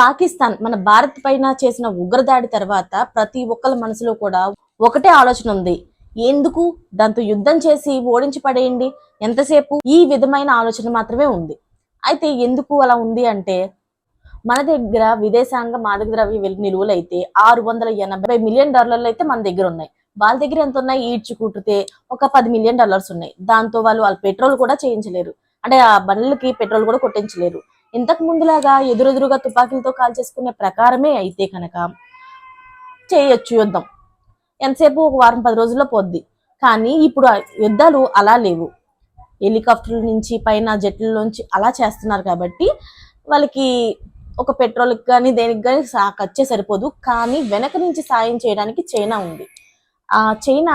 పాకిస్తాన్ మన భారత్ పైన చేసిన ఉగ్రదాడి తర్వాత ప్రతి ఒక్కరి మనసులో కూడా ఒకటే ఆలోచన ఉంది. ఎందుకు? దాంతో యుద్ధం చేసి ఓడించి పడేయండి. ఎంతసేపు? ఈ విధమైన ఆలోచన మాత్రమే ఉంది. అయితే ఎందుకు అలా ఉంది అంటే మన దగ్గర విదేశాంగ మాదక ద్రవ్య నిలువలు అయితే ఆరు వందల ఎనభై మిలియన్ డాలర్లు అయితే మన దగ్గర ఉన్నాయి. వాళ్ళ దగ్గర ఎంత ఉన్నాయి? ఈడ్చి కుట్టితే ఒక పది మిలియన్ డాలర్స్ ఉన్నాయి. దాంతో వాళ్ళు వాళ్ళ పెట్రోల్ కూడా చేయించలేరు. అంటే ఆ బండ్లకి పెట్రోల్ కూడా కొట్టించలేరు. ఇంతకు ముందులాగా ఎదురెదురుగా తుపాకీలతో కాల్ చేసుకునే ప్రకారమే అయితే కనుక చేయొచ్చు యుద్ధం. ఎంతసేపు? ఒక వారం పది రోజుల్లో పోద్ది. కానీ ఇప్పుడు యుద్ధాలు అలా లేవు. హెలికాప్టర్ల నుంచి పైన జట్ల నుంచి అలా చేస్తున్నారు కాబట్టి వాళ్ళకి ఒక పెట్రోల్కి కానీ దేనికి కానీ ఖర్చే సరిపోదు. కానీ వెనక నుంచి సాయం చేయడానికి చైనా ఉంది. ఆ చైనా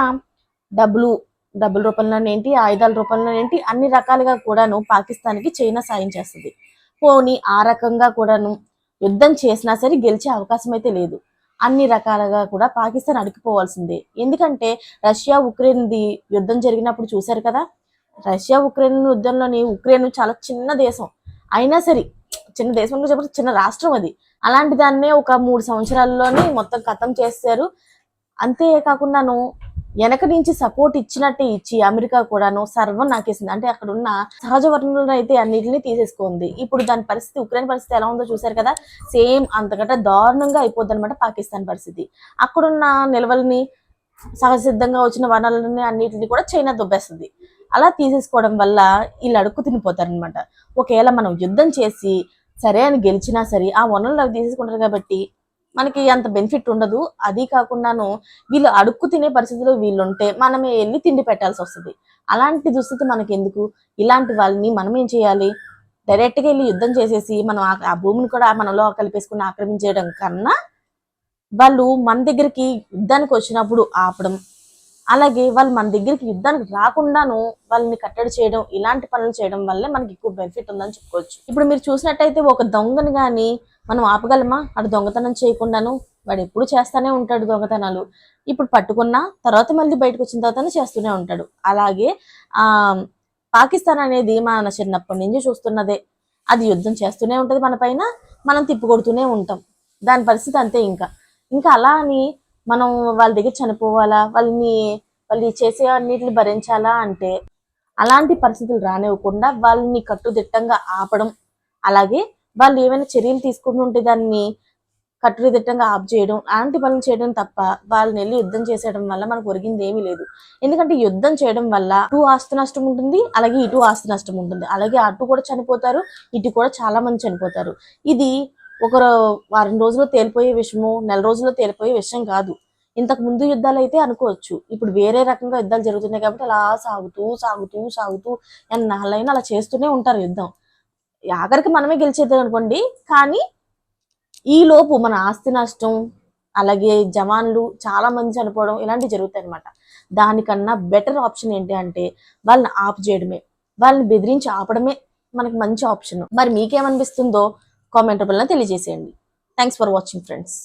డబ్బులు డబ్బుల రూపంలోనేంటి ఆయుధాల రూపంలోనేంటి అన్ని రకాలుగా కూడాను పాకిస్తాన్కి చైనా సాయం చేస్తుంది. పోనీ ఆ రకంగా కూడాను యుద్ధం చేసినా సరే గెలిచే అవకాశం అయితే లేదు. అన్ని రకాలుగా కూడా పాకిస్తాన్ అడిగిపోవాల్సిందే ఎందుకంటే రష్యా ఉక్రెయిన్ది యుద్ధం జరిగినప్పుడు చూశారు కదా? రష్యా ఉక్రెయిన్ యుద్ధంలోని ఉక్రెయిన్ చాలా చిన్న దేశం. అయినా సరే చిన్న దేశం చెప్పారు చిన్న రాష్ట్రం అది. అలాంటి దాన్నే ఒక మూడు సంవత్సరాల్లోనే మొత్తం ఖతం చేశారు. అంతేకాకుండాను వెనక నుంచి సపోర్ట్ ఇచ్చినట్టే ఇచ్చి అమెరికా కూడాను సర్వం నాకేసింది. అంటే అక్కడ ఉన్న సహజ వనరులను అయితే అన్నిటిని తీసేసుకుంది. ఇప్పుడు దాని పరిస్థితి ఉక్రెయిన్ పరిస్థితి ఎలా ఉందో చూశారు కదా? సేమ్ అంతకంటే దారుణంగా అయిపోద్ది అనమాట పాకిస్తాన్ పరిస్థితి. అక్కడున్న నిల్వల్ని సహజ సిద్ధంగా వచ్చిన వనరులని అన్నిటిని కూడా చైనా దుబ్బేస్తుంది. అలా తీసేసుకోవడం వల్ల వీళ్ళు అడుక్కు తినిపోతారనమాట ఒకవేళ మనం యుద్ధం చేసి సరే అని గెలిచినా సరే ఆ వనరులు అవి తీసేసుకుంటారు కాబట్టి మనకి అంత బెనిఫిట్ ఉండదు. అది కాకుండాను వీళ్ళు అడుక్కు తినే పరిస్థితిలో వీళ్ళు ఉంటే మనమే వెళ్ళి తిండి పెట్టాల్సి వస్తుంది. అలాంటి దుస్థితి మనకి ఎందుకు ఇలాంటి వాళ్ళని మనం ఏం చేయాలి? డైరెక్ట్గా వెళ్ళి యుద్ధం చేసేసి మనం ఆ- ఆ భూమిని కూడా మనలో కలిపేసుకుని ఆక్రమించేయడం కన్నా వాళ్ళు మన దగ్గరికి యుద్ధానికి వచ్చినప్పుడు ఆపడం అలాగే వాళ్ళు మన దగ్గరికి యుద్ధానికి రాకుండాను వాళ్ళని కట్టడి చేయడం ఇలాంటి పనులు చేయడం వల్లే మనకి ఎక్కువ బెనిఫిట్ ఉందని చెప్పుకోవచ్చు. ఇప్పుడు మీరు చూసినట్టయితే ఒక దొంగని కానీ మనం ఆపగలమా? అటు దొంగతనం చేయకుండాను వాడు ఎప్పుడు చేస్తానే ఉంటాడు దొంగతనాలు. ఇప్పుడు పట్టుకున్నా తర్వాత మళ్ళీ బయటకు వచ్చిన తర్వాత చేస్తూనే ఉంటాడు. అలాగే ఆ పాకిస్తాన్ అనేది మన చిన్నప్పటి నుంచి చూస్తున్నదే. అది యుద్ధం చేస్తూనే ఉంటుంది మన పైన మనం తిప్పికొడుతూనే ఉంటాం. దాని పరిస్థితి అంతే ఇంకా. ఇంకా అలా అని మనం వాళ్ళ దగ్గర చనిపోవాలా? వాళ్ళని వాళ్ళు చేసే అన్నిటిని భరించాలా అంటే అలాంటి పరిస్థితులు రానివ్వకుండా వాళ్ళని కట్టుదిట్టంగా ఆపడం. అలాగే వాళ్ళు ఏమైనా చర్యలు తీసుకుంటుంటే దాన్ని కట్టుదిట్టంగా ఆప్ చేయడం అలాంటి పనులు చేయడం తప్ప వాళ్ళని వెళ్ళి యుద్ధం చేసేయడం వల్ల మనకు ఒరిగింది ఏమీ లేదు. ఎందుకంటే యుద్ధం చేయడం వల్ల అటు ఆస్తి నష్టం ఉంటుంది అలాగే ఇటు ఆస్తి నష్టం ఉంటుంది. అలాగే అటు కూడా చనిపోతారు ఇటు కూడా చాలా మంది చనిపోతారు. ఇది ఒక వారం రోజుల్లో తేలిపోయే విషయము నెల రోజుల్లో తేలిపోయే విషయం కాదు. ఇంతకు ముందు యుద్ధాలు అయితే అనుకోవచ్చు. ఇప్పుడు వేరే రకంగా యుద్ధాలు జరుగుతున్నాయి కాబట్టి అలా సాగుతూ సాగుతూ సాగుతూ ఎన్నాళ్ళైనా అలా చేస్తూనే ఉంటారు యుద్ధం. ఆఖరికి మనమే గెలిచేద్దాం అనుకోండి. కానీ ఈ లోపు మన ఆస్తి నష్టం అలాగే జవాన్లు చాలా మంది చనిపోవడం ఇలాంటివి జరుగుతాయి అనమాట దానికన్నా బెటర్ ఆప్షన్ ఏంటి అంటే వాళ్ళని ఆపు చేయడమే. వాళ్ళని బెదిరించి ఆపడమే మనకి మంచి ఆప్షన్. మరి మీకేమనిపిస్తుందో కామెంట్ రూపంలో తెలియజేసేయండి. Thanks for watching friends